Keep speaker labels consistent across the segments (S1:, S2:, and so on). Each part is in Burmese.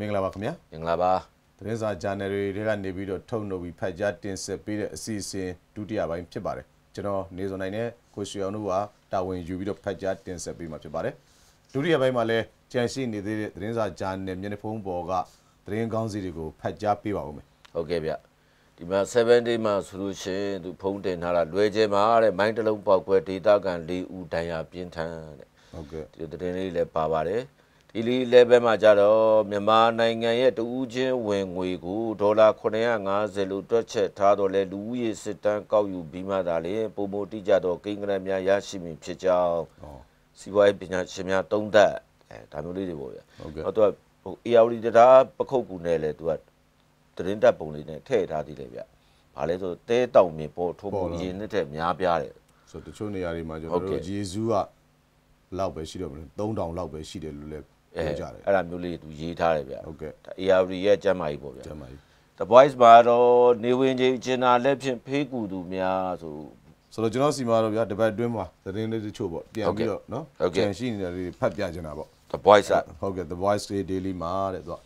S1: မင်္ဂလာပါခင်ဗျာ
S2: မင်္ဂလာပါ
S1: သတင်းစာ channel တွေထဲကနေပြီးတော့ထုတ်နှုတ်ပြီးဖတ်ကြားတင်ဆက်ပေးတဲ့အစီအစဉ်ဒုတိယပိုင်းဖြစ်ပါတယ်ကျွန်တော်နေစုံနိုင်နဲ့ကိုရွှေအောင်တို့ကတာဝန်ယူပြီးတော့ဖတ်ကြားတင်ဆက်ပေးမှာဖြစ်ပါတယ်ဒုတိယပိုင်းမှာလည်းကြံရှိနေသေးတဲ့သတင်းစာ channel မျက်နှာဖုံးပေါ်ကသတင်းကောင်းစီတွေကိုဖတ်ကြားပေးပါဦးမယ်
S2: ဟုတ်ကဲ့ဗျဒီမှာ7 day မှာဆိုလို့ရှိရင်သူဖုံးတင်ထားတာလွယ်ကျဲမှာတဲ့မိုင်းတစ်လုံးပေါက်ကွဲဒေတာကန်၄ဦးဒဏ်ရာပြင်းထန်တဲ့
S1: ဟုတ်ကဲ့
S2: ဒီသတင်းလေးလည်းပါပါတယ် ဒီလီ level မှာကြတော့မြန်မာနိုင်ငံရဲ့တဦးချင်းဝင်ငွေကိုဒေါ်လာ950လို့တွက်ချက်ထားတော့လဲလူဦးရေစစ်တမ်းကောက်ယူပြီးမှသာလေပုံမတိကြတော့ကိန်းဂရများရရှိမည်ဖြစ်ကြောင်း
S1: ဟော
S2: စီးပွားရေးပညာရှင်များသုံးသပ်အဲဒါမျိုးလေးတွေပေါ့ဗျာ
S1: ဟုတ်ကဲ့
S2: ဟောသူကဟို AR တရားပခုတ်ကူနဲ့လေသူကသတင်းတက်ပုံလေးနဲ့ထည့်ထားသေးတယ်ဗျ။ဘာလဲဆိုတဲတောင်မြင်ပေါ်ထိုးပုံရင်နဲ့တဲ့များပြားတယ်
S1: ဆိုတချို့နေရာတွေမှာကျွန်
S2: ဟု
S1: တော်
S2: တ်ကဲ့
S1: တို့ယေဇူးကလောက်ပဲရှိတော့မလို့3000လောက်ပဲရှိတယ်လို့လည်း
S2: အဲ
S1: ပြောကြတယ်
S2: အဲ့ဒါမျိုးလေးသူရေးထားတယ်ဗျ
S1: ဟုတ်ကဲ့
S2: ဒါ AR ရဲ့ကျမ်းမာကြီးပေါ့ဗျ
S1: ကျမ်းပါကြီး
S2: The Voice မှာတော့နေဝင်ချင်းကျင်နာလက်ဖြင့်ဖေးကူသူများဆို
S1: ဆိုတော့ကျွန်တော်စီမှာတော့ဗျာတပတ်အတွင်းမှာသတင်းလေးတချို့ပေါ့ပြန်ပြီးတော့နော်
S2: ဟုတ်ကဲ့
S1: ကြံရှိနေတဲ့တွေဖတ်ပြချင်တာပေါ့
S2: The Voice က
S1: ဟုတ်ကဲ့ The Voice Day Daily မှာတဲ့သူက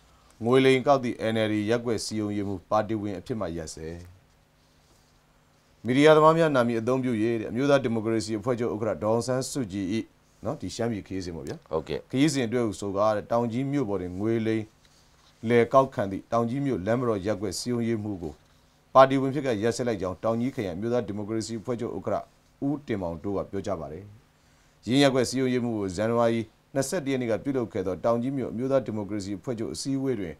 S1: ငွေလိန်ကောက်သည့် NLD ရက်ွက်စီယုံရမှုပါတီဝင်အဖြစ်မှရက်စဲမီဒီယာသမားများနာမည်အသုံးပြုရေးတဲ့အမျိုးသားဒီမိုကရေစီအဖွဲ့ချုပ်ဥက္ကဋ္ဌဒေါအောင်ဆန်းစုကြည်ဤ နော်ဒီရှမ်းပြည်ခရီးစဉ်ပေါ့ဗျာ
S2: ဟုတ်ကဲ့
S1: ခရီးစဉ်အတွက်ဆိုကားတဲ့တောင်ကြီးမြို့ပေါ်တွင်ငွေလိန်လေကောက်ခံသည့်တောင်ကြီးမြို့လမ်းမတော်ရက်ွက်စီယုံရမှုကိုပါတီဝင်ဖြစ်ကရက်စဲလိုက်ကြောင်းတောင်ကြီးခရိုင်အမျိုးသားဒီမိုကရေစီအဖွဲ့ချုပ်ဥက္ကဋ္ဌဦးတင်မောင်တိုးကပြောကြားပါတယ်ရင်းရက်ွက်စီယိုရေးမှုကိုဇန်နဝါရီ21ရက်နေ့ကပြုလုပ်ခဲ့သောတောင်ကြီးမြို့အမျိုးသားဒီမိုကရေစီအဖွဲ့ချုပ်အစည်းအဝေးတွင်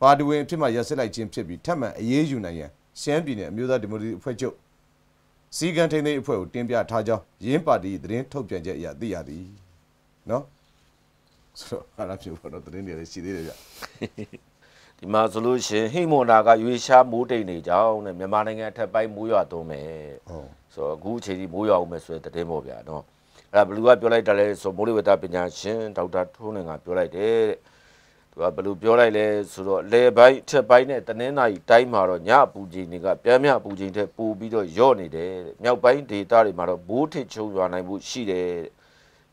S1: ပါတီဝင်အဖြစ်မှရက်စက်လိုက်ခြင်းဖြစ်ပြီးထပ်မံအရေးယူနိုင်ရန်ရှမ်းပြည်နယ်အမျိုးသားဒီမိုကရေစီအဖွဲ့ချုပ် စီကံထိန်းသိမ်းအဖွဲ့ကိုတင်ပြထားကြောင်းရင်းပါတီသတင်းထုတ်ပြန်ချက်အရသိရသည်နော်ဆိုတော့အားဖြင့်ဘောတော့သတင်းတွေလည်းရှိသေးတယ်ဗျ
S2: ဒီမှာဆိုလို့ရှရင်ဟိမွန်နာကရွေရှားမိုးတိတ်နေကြောင်းတဲ့မြန်မာနိုင်ငံအထက်ပိုင်းမိုးရွာသွန်းမယ်
S1: ဟုတ်
S2: ဆိုတော့အခုအချိန်ဒီမိုးရွာအောင်မယ်ဆိုတဲ့သတင်းပေါ့ဗျာနော်အဲ့ဒါဘလူးကပြောလိုက်တယ်လဲဆိုမိုးလေဝသပညာရှင်ဒေါက်တာထိုးနေကပြောလိုက်တယ်တဲ့ သူကဘလူးပြောလိုက်လဲဆိုတော့လေပိုင်းအထက်ပိုင်းနဲ့တနင်္သာရီတိုင်းမှာတော့ညအပူချိန်တွေကပြန်မြအပူချိန်ထက်ပိုပြီးတော့ညော့နေတယ်တဲ့မြောက်ပိုင်းဒေသတွေမှာတော့ဘိုးထစ်ချုံရွာနိုင်မှုရှိတယ်တဲ့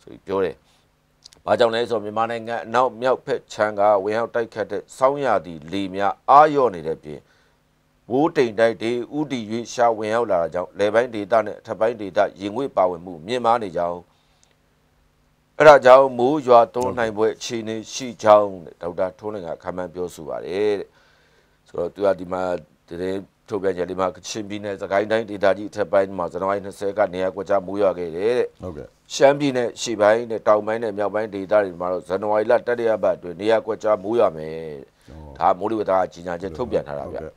S2: ဆိုပြီးပြောတယ်။ဘာကြောင့်လဲဆိုတော့မြန်မာနိုင်ငံအနောက်မြောက်ဖက်ခြမ်းကဝင်ရောက်တိုက်ခတ်တဲ့စောင်းရသည့်လေများအာရော့နေတဲ့ပြင်ဝိုးတိမ်တိုက်တွေဥတီ၍ရှာဝင်ရောက်လာတာကြောင့်လေပိုင်းဒေသနဲ့အထက်ပိုင်းဒေသရင်ငွေပါဝင်မှုမြင့်မားနေကြောင်း အဲ့ဒါကြောင့်မိုးရွာသွန်းနိုင်ပွဲအခြေအနေရှိကြောင်းတဲ့ဒေါက်တာထိုးနိုင်ကခန့်မှန်းပြောဆိုပါတယ်တဲ့ဆိုတော့သူကဒီမှာတရင်ထုတ်ပြန်ချက်လေးမှာကချင်ပြည်နယ်စကိုင်းတိုင်းဒေသကြီးအထက်ပိုင်းမှာဇန်နဝါရီ20ကနေရာကွက်ကြားမိုးရွာခဲ့တယ်တဲ့
S1: ဟုတ်ကဲ့
S2: ရှမ်းပြည်နယ်ရှေ့ပိုင်းနဲ့တောင်ပိုင်းနဲ့မြောက်ပိုင်းဒေသတွေမှာတော့ဇန်နဝါရီလတတိယပတ်အတွင်းနေရာကွက်ကြားမိုးရမယ်။ဒါမိုးလေဝသကကြီးညာချက်ထုတ်ပြန်ထားတာဗျ
S1: ဟုတ်ကဲ့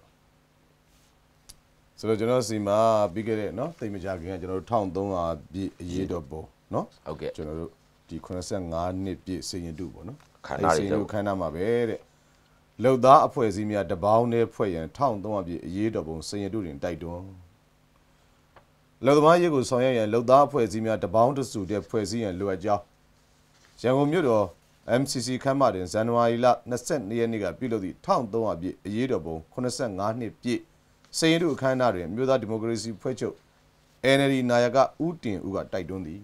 S1: ဆိုတော့ကျွန်တော်စီမှာပြီးခဲ့တဲ့เนาะတိတ်မကြခင်ကကျွန်တော်တို့1300ပြည့်အရေးတော်ပုံเนาะ
S2: ။ဟုတ်ကဲ့
S1: ကျွန်တော်တို့ ဒီ85နှစ်ပြည့်စရင်တုပေါ့နော်
S2: ခန္ဓာတွေ
S1: အဲ့စရင်တုခန္ဓာမှာပဲတဲ့လောက်သားအဖွဲ့အစည်းများတပေါင်းနဲ့ဖွဲ့ရန်1300ပြည့်အရေးတော်ပုံစရင်တုတွင်တိုက်တွန်းလောက်သမားရေးကိုဆောင်ရွက်ရန်လောက်သားအဖွဲ့အစည်းများတပေါင်းတစုတဲ့ဖွဲ့စည်းရန်လိုအပ်ကြောင်းရန်ကုန်မြို့တော် MCC ခမ်းမတွင်ဇန်နဝါရီလ22ရက်နေ့ကပြုလုပ်သည့်1300ပြည့်အရေးတော်ပုံ85နှစ်ပြည့်စရင်တုအခမ်းအနားတွင်မြို့သားဒီမိုကရေစီဖွဲ့ချုပ် NLD နာယကဦးတင်ဦးကတိုက်တွန်းသည်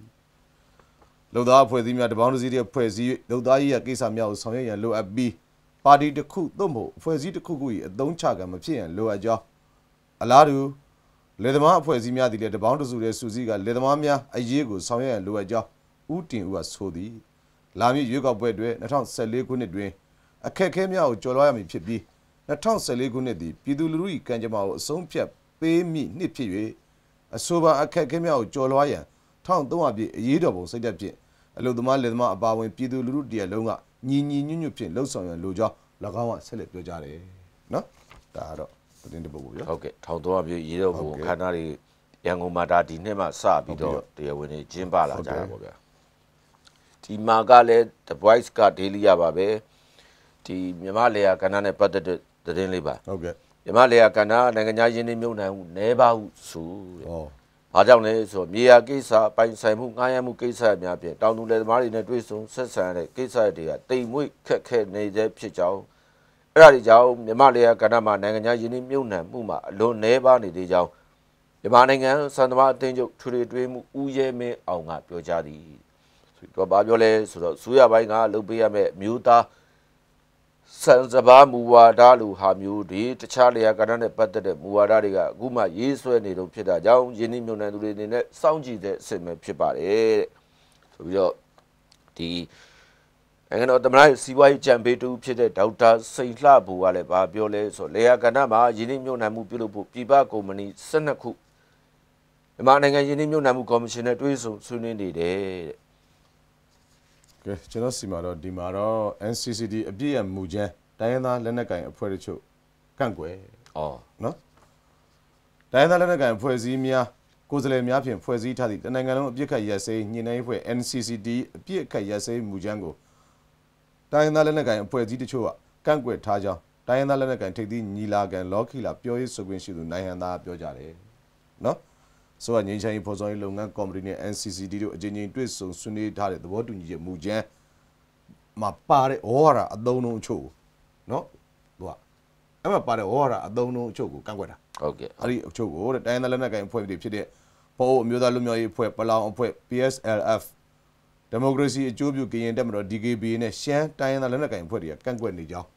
S1: လုံသားအဖွဲ့အစည်းများတပေါင်းတစည်းတဲ့ဖွဲ့စည်း၍လုံသားရေးရကိစ္စများကိုဆောင်ရွက်ရန်လိုအပ်ပြီးပါတီတစ်ခုသို့မဟုတ်အဖွဲ့အစည်းတစ်ခုခု၏အသုံးချကံမဖြစ်ရန်လိုအပ်ကြောင်းအလားတူလေသမားအဖွဲ့အစည်းများသည်လည်းတပေါင်းတစုတဲ့စူးစီးကလေသမားများအရေးကိုဆောင်ရွက်ရန်လိုအပ်ကြောင်းဦးတင်ဦးကဆိုသည်လာမည့်ရွေးကောက်ပွဲအတွက်2014ခုနှစ်တွင်အခက်အခဲများကိုကျော်လွှားရမည်ဖြစ်ပြီး2014ခုနှစ်သည်ပြည်သူလူထု၏ကံကြမ္မာကိုအဆုံးဖြတ်ပေးမည့်နှစ်ဖြစ်၍အဆိုပါအခက်အခဲများကိုကျော်လွှားရန် 1300ပြည့်အရေးတော်ပုံစိတ်သက်ဖြင့်အလုသမားလက်သမားအပါအဝင်ပြည်သူလူထုတရက်လုံးကညီညီညွတ်ညွတ်ဖြင့်လှုပ်ဆောင်ရန်လိုကြောင်း၎င်းကဆက်လက်ပြောကြားတယ်နော်ဒါကတော့သတင်းတစ်ပုဒ်ပေါ့ဗျာ။
S2: ဟုတ်ကဲ့1300ပြည့်ရေတော့ဘုံ
S1: ဟုတ်ကဲ့
S2: ခန္ဓာတွေရန်ကုန်မှာဒါဒီနှစ်မှစပြီးတော့
S1: ဟုတ်
S2: တရားဝင်နေကျင်းပလာကြ
S1: ဟုတ်ကဲ့
S2: တာပေါ့ဗျာ။ဒီမှာကလည်း The Voice က daily ရပါပဲ။ဒီမြမလေယာကဏ္ဍနဲ့ပတ်သက်တဲ့သတင်းလေးပါ
S1: ဟုတ်ကဲ့။
S2: မြမလေယာကဏ္ဍနိုင်ငံခြားယင်းနှိမ့်မြုံနိုင်မှုနဲပါဟုဆိုတဲ့
S1: ဩ။
S2: ဘာကြောင့်လဲဆိုတော့မြေယာကိစ္စပိုင်ဆိုင်မှုငှားရမ်းမှုကိစ္စအများဖြင့်တောင်သူလယ်သမားတွေနဲ့တွေ့ဆုံဆက်ဆံရတဲ့ကိစ္စတွေကတိမ်မွေ့ခက်ခဲနေတဲ့ဖြစ်ကြောင်းအဲ့ဒါတွေကြောင့်မြမလေယာကဏ္ဍမှာနိုင်ငံခြားယင်းနှိမ့်မြုံနှံမှုမှာအလွန်နှဲပါနေသေးကြောင်းမြန်မာနိုင်ငံစံသမားအသင်းချုပ်ထွေထွေတွေးမှုဦးရဲမင်းအောင်ကပြောကြားသည်ဆိုတော့ဘာပြောလဲဆိုတော့စူရပိုင်းကလုပ်ပေးရမယ့်အမျိုးသား စံစဘာမူဝါဒလိုဟာမျိုးတွေတခြားလျာကဏ္ဍနဲ့ပတ်သက်တဲ့မူဝါဒတွေကအခုမှရေးဆွဲနေတော့ဖြစ်တာကြောင့်ယင်းနှိမ့်ညွန်တဲ့သူတွေအနေနဲ့စောင့်ကြည့်တဲ့အဆင့်ပဲဖြစ်ပါတယ်တဲ့ဆိုပြီးတော့ဒီနိုင်ငံတော်သမ္မတရဲ့စီးပွားရေးကြံပေးတူဖြစ်တဲ့ဒေါက်တာစိန်လှဘူကလည်းဗာပြောလဲဆိုလေယာကဏ္ဍမှာယင်းနှိမ့်ညွန်နိုင်မှုပြုလုပ်ဖို့ပြည်ပကုမ္ပဏီ12ခုမြန်မာနိုင်ငံယင်းနှိမ့်ညွန်နိုင်မှုကော်မရှင်နဲ့တွဲဆုံဆွေးနွေးနေတယ်တဲ့
S1: ကဲကျွန်တော်စီမှာတော့ဒီမှာတော့ NCCD အပြည့်ရမူချမ်းတိုင်းရင်းသားလက်နက်ကိုင်အဖွဲ့တို့ချုပ်ကန့်ကွယ်။
S2: အော်
S1: နော်တိုင်းရင်းသားလက်နက်ကိုင်အဖွဲ့အစည်းများကိုယ်စားလှယ်များဖြင့်ဖွဲ့စည်းထားသည့်တနိုင်ငံလုံးအပြစ်ခတ်ရက်စဲညှိနှိုင်းအဖွဲ့ NCCD အပြစ်ခတ်ရက်စဲမူချမ်းကိုတိုင်းရင်းသားလက်နက်ကိုင်အဖွဲ့အစည်းတချို့ကကန့်ကွက်ထားကြောင်းတိုင်းရင်းသားလက်နက်ကိုင်ထိပ်သီးညီလာခံလော်ခီလာပြောရေးဆိုခွင့်ရှိသူနိုင်ငံသားပြောကြတယ်နော် ဆိုတော့ငင်းချိုင်းဖော်ဆောင်ရေးလုပ်ငန်းကော်မတီနဲ့ NCCD တို့အကြိမ်ကြိမ်တွေ့ဆုံဆွေးနွေးထားတဲ့သဘောတူညီချက်မူချမ်းမှာပါတဲ့ဩဝါဒအသုံးအနှုန်းအချို့ကိုနော်သူကအဲ့မှာပါတဲ့ဩဝါဒအသုံးအနှုန်းအချို့ကိုကန့်ကွက်တာ
S2: ဟုတ်ကဲ့
S1: အဲ့ဒီအချို့ကိုတဲ့တိုင်းဒေသလက်နက်ကိုင်အဖွဲ့တွေဖြစ်တဲ့ပေါ်အမျိုးသားလူမျိုးရေးအဖွဲ့ပလောင်အဖွဲ့ PSLF ဒီမိုကရေစီအကျိုးပြုကရင်တက်မတော် DKB နဲ့ရှမ်းတိုင်းဒေသလက်နက်ကိုင်အဖွဲ့တွေကကန့်ကွက်နေကြောင်း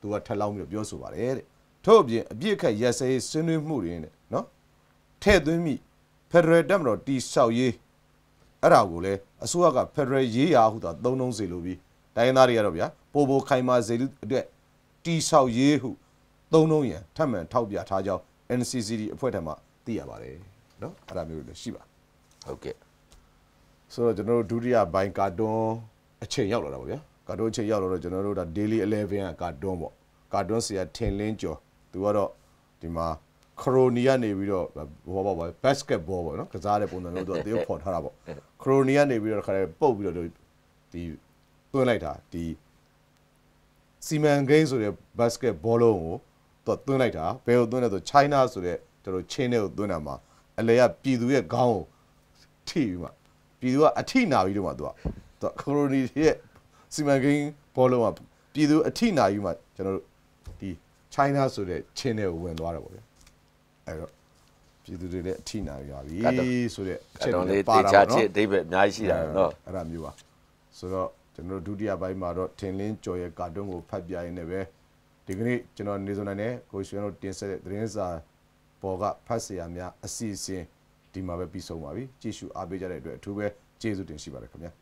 S1: သူကထပ်လောင်းပြီးတော့ပြောဆိုပါတယ်တဲ့ထို့အပြင်အပြစ်ခတ်ရက်စဲရေးဆွေးနွေးမှုတွေနဲ့နော်ထဲ့သွင်းမိ ဖက်ဒရယ်တက်မတော်တီဆောက်ရေးအဲ့ဒါကိုလည်းအစိုးရကဖက်ဒရယ်ရေးရာဟုသာသုံးနှုံးစေလိုပြီးတိုင်းဒေသတွေကတော့ဗျာပိုပိုခိုင်မာစေလူအတွက်တီဆောက်ရေးဟုသုံးနှုံးရန်ထပ်မံထောက်ပြထားကြောင်း NCCD အဖွဲ့ထံမှသိရပါတယ်နော်အဲ့ဒါမျိုးတွေလည်းရှိပါ
S2: ဟုတ်ကဲ့
S1: ဆိုတော့ကျွန်တော်တို့ဒုတိယဘိုင်းကာတွန်းအချိန်ရောက်လာတာပေါ့ဗျာကာတွန်းအချိန်ရောက်လာတော့ကျွန်တော်တို့ဒါ daily 11ကကာတွန်းပေါ့ကာတွန်းဆရာထင်လင်းကျော်သူကတော့ဒီမှာ ခရိုနီကနေပြီးတော့ဘောဘောဘော basketball ပေါ့နော်ကစားတဲ့ပုံစံမျိုးသူကတရုပ်ဖော်ထားတာပေါ့ခရိုနီကနေပြီးတော့ခါရဲပုတ်ပြီးတော့ဒီသွင်းလိုက်တာဒီစီမန်ကိန်းဆိုတဲ့ basketball လုံးကိုသူကသွင်းလိုက်တာဘယ်ကိုသွင်းလဲဆို China ဆိုတဲ့ကျွန်တော်ချင်းတဲ့ကိုသွင်းတာမှာအလဲကပြည်သူရဲ့ခေါင်းကိုထိပြီးမှပြည်သူကအထိနာပြီးတော့မှသူကသူကခရိုနီရဲ့စီမံကိန်းဘောလုံးကပြည်သူအထိနာပြီးမှကျွန်တော်တို့ဒီ China ဆိုတဲ့ချင်းတဲ့ကိုဝင်သွားတယ်ပေါ့ဗျာ အဲ့တော့ပြည်သူတွေလည်းအထိနာရွာပြီဆိုတော့အချက်
S2: တွေ
S1: ပါ
S2: တာ
S1: ပေါ့နော်အဲ့
S2: တော့လေ
S1: တေ
S2: ချာချစ်အိဗယ်အများကြီးရှိတာနော်
S1: အဲ့ဒါမျိုးပါဆိုတော့ကျွန်တော်တို့ဒုတိယပိုင်းမှာတော့ထင်လင်းကျော်ရဲ့ကာတွန်းကိုဖတ်ပြရင်းနဲ့ပဲဒီကနေ့ကျွန်တော်နေစုံနိုင်တဲ့ကိုရှင်တို့တင်ဆက်တဲ့သတင်းစာပေါ်ကဖတ်ဆရာများအစီအစဉ်ဒီမှာပဲပြီးဆုံးပါပြီကြည့်ရှုအားပေးကြတဲ့အတွက်အထူးပဲကျေးဇူးတင်ရှိပါတယ်ခင်ဗျာ